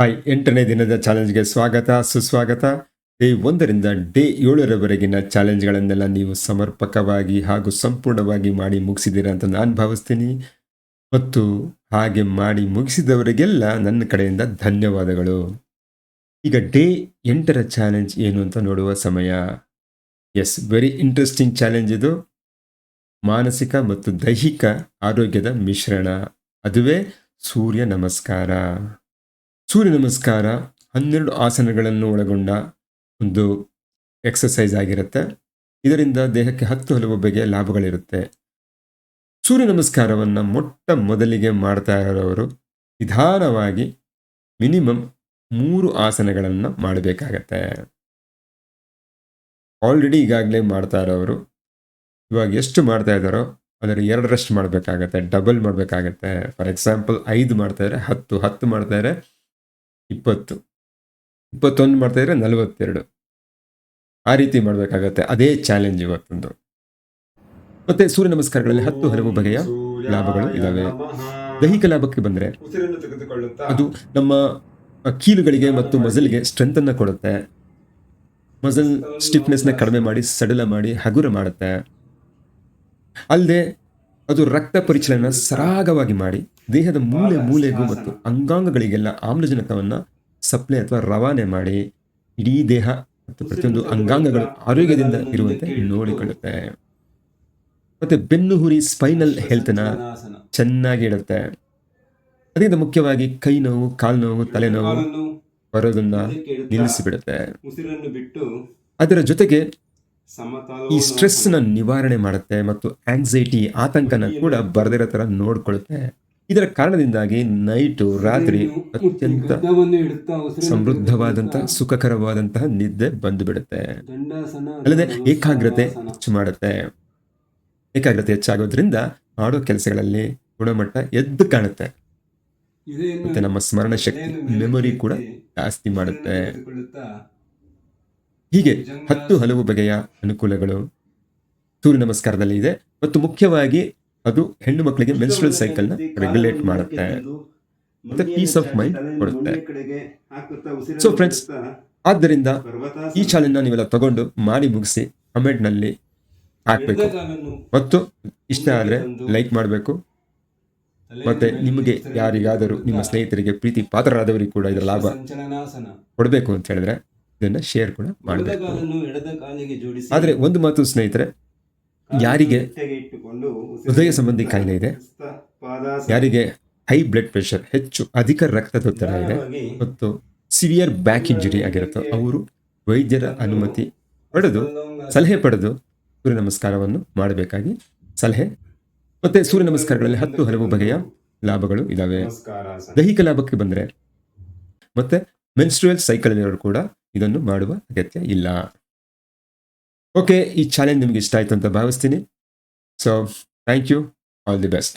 Hi, ಎಂಟನೇ ದಿನದ ಚಾಲೆಂಜ್ಗೆ ಸ್ವಾಗತ, ಸುಸ್ವಾಗತ. ಡೇ ಒಂದರಿಂದ ಡೇ ಏಳರವರೆಗಿನ ಚಾಲೆಂಜ್ಗಳನ್ನೆಲ್ಲ ನೀವು ಸಮರ್ಪಕವಾಗಿ ಹಾಗೂ ಸಂಪೂರ್ಣವಾಗಿ ಮಾಡಿ ಮುಗಿಸಿದ್ದೀರಾ ಅಂತ ನಾನು ಭಾವಿಸ್ತೀನಿ. ಮತ್ತು ಹಾಗೆ ಮಾಡಿ ಮುಗಿಸಿದವರಿಗೆಲ್ಲ ನನ್ನ ಕಡೆಯಿಂದ ಧನ್ಯವಾದಗಳು. ಈಗ ಡೇ ಎಂಟರ ಚಾಲೆಂಜ್ ಏನು ಅಂತ ನೋಡುವ ಸಮಯ. ಎಸ್ ವೆರಿ ಇಂಟ್ರೆಸ್ಟಿಂಗ್ ಚಾಲೆಂಜ್ ಇದು. ಮಾನಸಿಕ ಮತ್ತು ದೈಹಿಕ ಆರೋಗ್ಯದ ಮಿಶ್ರಣ. ಅದುವೇ ಸೂರ್ಯ ನಮಸ್ಕಾರ. ಸೂರ್ಯ ನಮಸ್ಕಾರ ಹನ್ನೆರಡು ಆಸನಗಳನ್ನು ಒಳಗೊಂಡ ಒಂದು ಎಕ್ಸಸೈಸ್ ಆಗಿರುತ್ತೆ. ಇದರಿಂದ ದೇಹಕ್ಕೆ ಹತ್ತು ಹಲವು ಬಗೆಯ ಲಾಭಗಳಿರುತ್ತೆ. ಸೂರ್ಯ ನಮಸ್ಕಾರವನ್ನು ಮೊಟ್ಟ ಮೊದಲಿಗೆ ಮಾಡ್ತಾ ಇರೋರು ನಿಧಾನವಾಗಿ ಮಿನಿಮಮ್ ಮೂರು ಆಸನಗಳನ್ನು ಮಾಡಬೇಕಾಗತ್ತೆ. ಆಲ್ರೆಡಿ ಈಗಾಗಲೇ ಮಾಡ್ತಾ ಇರೋರು, ಇವಾಗ ಎಷ್ಟು ಮಾಡ್ತಾ ಇದ್ದಾರೋ ಅದರ ಎರಡರಷ್ಟು ಮಾಡಬೇಕಾಗತ್ತೆ, ಡಬಲ್ ಮಾಡಬೇಕಾಗತ್ತೆ. ಫಾರ್ ಎಕ್ಸಾಂಪಲ್ ಐದು ಮಾಡ್ತಾ ಇದ್ರೆ ಹತ್ತು ಹತ್ತು ಮಾಡ್ತಾ ಇದ್ರೆ ಇಪ್ಪತ್ತು. ಇಪ್ಪತ್ತೊಂದು ಮಾಡ್ತಾ ಇದ್ರೆ ನಲವತ್ತೆರಡು. ಆ ರೀತಿ ಮಾಡಬೇಕಾಗತ್ತೆ. ಅದೇ ಚಾಲೆಂಜ್ ಇವತ್ತೊಂದು. ಮತ್ತೆ ಸೂರ್ಯ ನಮಸ್ಕಾರಗಳಲ್ಲಿ ಹತ್ತು ಹಲವು ಬಗೆಯ ಲಾಭಗಳು ಇದಾವೆ. ದೈಹಿಕ ಲಾಭಕ್ಕೆ ಬಂದರೆ ಅದು ನಮ್ಮ ಕೀಲುಗಳಿಗೆ ಮತ್ತು ಮಜಲ್ಗೆ ಸ್ಟ್ರೆಂತ್ ಅನ್ನ ಕೊಡುತ್ತೆ. ಮಸಲ್ ಸ್ಟಿಫ್ನೆಸ್ನ ಕಡಿಮೆ ಮಾಡಿ ಸಡಲ ಮಾಡಿ ಹಗುರ ಮಾಡುತ್ತೆ. ಅಲ್ಲದೆ ಅದು ರಕ್ತ ಪರಿಚಲನ ಸರಾಗವಾಗಿ ಮಾಡಿ ದೇಹದ ಮೂಲೆ ಮೂಲೆಗೂ ಮತ್ತು ಅಂಗಾಂಗಗಳಿಗೆಲ್ಲ ಆಮ್ಲಜನಕವನ್ನು ಸಪ್ಲೈ ಅಥವಾ ರವಾನೆ ಮಾಡಿ ಇಡೀ ದೇಹ ಮತ್ತು ಪ್ರತಿಯೊಂದು ಅಂಗಾಂಗಗಳು ಆರೋಗ್ಯದಿಂದ ಇರುವಂತೆ ನೋಡಿಕೊಳ್ಳುತ್ತೆ. ಮತ್ತೆ ಬೆನ್ನು ಹುರಿ ಸ್ಪೈನಲ್ ಹೆಲ್ತ್ನ. ಚೆನ್ನಾಗಿ ಇಡುತ್ತೆ. ಅದರಿಂದ ಮುಖ್ಯವಾಗಿ ಕೈ ನೋವು ಕಾಲು ನೋವು ತಲೆನೋವು ಬರೋದನ್ನ ನಿಲ್ಲಿಸಿಬಿಡುತ್ತೆ. ಅದರ ಜೊತೆಗೆ ಈ ಸ್ಟ್ರೆಸ್ನ ನಿವಾರಣೆ ಮಾಡುತ್ತೆ ಮತ್ತು ಆಂಗ್ಸೈಟಿ ಆತಂಕನ ಕೂಡ ಬರದಿರೋ ಥರ ನೋಡ್ಕೊಳ್ಳುತ್ತೆ ಇದರ ಕಾರಣದಿಂದಾಗಿ ನೈಟು ರಾತ್ರಿ ಅತ್ಯಂತ ಸಮೃದ್ಧವಾದಂತಹ ಸುಖಕರವಾದಂತಹ ನಿದ್ದೆ ಬಂದು ಬಿಡುತ್ತೆ ಅಲ್ಲದೆ ಏಕಾಗ್ರತೆ ಹೆಚ್ಚು ಮಾಡುತ್ತೆ. ಏಕಾಗ್ರತೆ ಹೆಚ್ಚಾಗೋದ್ರಿಂದ ಮಾಡೋ ಕೆಲಸಗಳಲ್ಲಿ ಗುಣಮಟ್ಟ ಎದ್ದು ಕಾಣುತ್ತೆ. ಮತ್ತೆ ನಮ್ಮ ಸ್ಮರಣ ಶಕ್ತಿ ಮೆಮೊರಿ ಕೂಡ ಜಾಸ್ತಿ ಮಾಡುತ್ತೆ. ಹೀಗೆ ಹತ್ತು ಹಲವು ಬಗೆಯ ಅನುಕೂಲಗಳು ಸೂರ್ಯ ನಮಸ್ಕಾರದಲ್ಲಿ ಇದೆ. ಮತ್ತು ಮುಖ್ಯವಾಗಿ ಅದು ಹೆಣ್ಣು ಮಕ್ಕಳಿಗೆ ಮೆನ್ಸ್ಟ್ರಲ್ ಸೈಕಲ್ನ ರೆಗ್ಯುಲೇಟ್ ಮಾಡುತ್ತೆ. ಮತ್ತೆ ಪೀಸ್ ಆಫ್ ಮೈಂಡ್ ಕೊಡುತ್ತೆ ಸೊ ಫ್ರೆಂಡ್ಸ್ ಆದ್ದರಿಂದ ಈ ಚಾಲೆಂಜ್ನ ನೀವೆಲ್ಲ ತಗೊಂಡು ಮಾಡಿ ಮುಗಿಸಿ ಕಮೆಂಟ್ನಲ್ಲಿ ಹಾಕಬೇಕು. ಮತ್ತು ಇಷ್ಟ ಆದರೆ ಲೈಕ್ ಮಾಡಬೇಕು. ಮತ್ತೆ ನಿಮಗೆ ಯಾರಿಗಾದರೂ ನಿಮ್ಮ ಸ್ನೇಹಿತರಿಗೆ ಪ್ರೀತಿ ಪಾತ್ರರಾದವರಿಗೆ ಕೂಡ ಇದರ ಲಾಭ ಕೊಡಬೇಕು ಅಂತ ಹೇಳಿದ್ರೆ ಇದನ್ನು ಶೇರ್ ಕೂಡ ಮಾಡಬೇಕು. ಆದರೆ ಒಂದು ಮಾತು ಸ್ನೇಹಿತರೆ ಯಾರಿಗೆ ಹೃದಯ ಸಂಬಂಧಿ ಕಾಯಿಲೆ ಇದೆ. ಯಾರಿಗೆ ಹೈ ಬ್ಲಡ್ ಪ್ರೆಷರ್ ಹೆಚ್ಚು ಅಧಿಕ ರಕ್ತದೊತ್ತಡ ಇದೆ. ಮತ್ತು ಸಿವಿಯರ್ ಬ್ಯಾಕ್ ಇಂಜುರಿ ಆಗಿರುತ್ತೋ ಅವರು ವೈದ್ಯರ ಅನುಮತಿ ಪಡೆದು ಸಲಹೆ ಪಡೆದು ಸೂರ್ಯ ನಮಸ್ಕಾರವನ್ನು ಮಾಡಬೇಕಾಗಿ ಸಲಹೆ. ಮತ್ತೆ ಸೂರ್ಯ ನಮಸ್ಕಾರಗಳಲ್ಲಿ ಹತ್ತು ಹಲವು ಬಗೆಯ ಲಾಭಗಳು ಇದಾವೆ. ದೈಹಿಕ ಲಾಭಕ್ಕೆ ಬಂದರೆ ಮತ್ತೆ ಮೆನ್ಸ್ಟ್ರುಯಲ್ ಸೈಕಲ್ ಕೂಡ ಇದನ್ನು ಮಾಡುವ ಅಗತ್ಯ ಇಲ್ಲ. ಓಕೆ ಈ ಚಾಲೆಂಜ್ ನಿಮಗೆ ಇಷ್ಟ ಆಯ್ತು ಅಂತ ಭಾವಿಸ್ತೀನಿ. So thank you all the best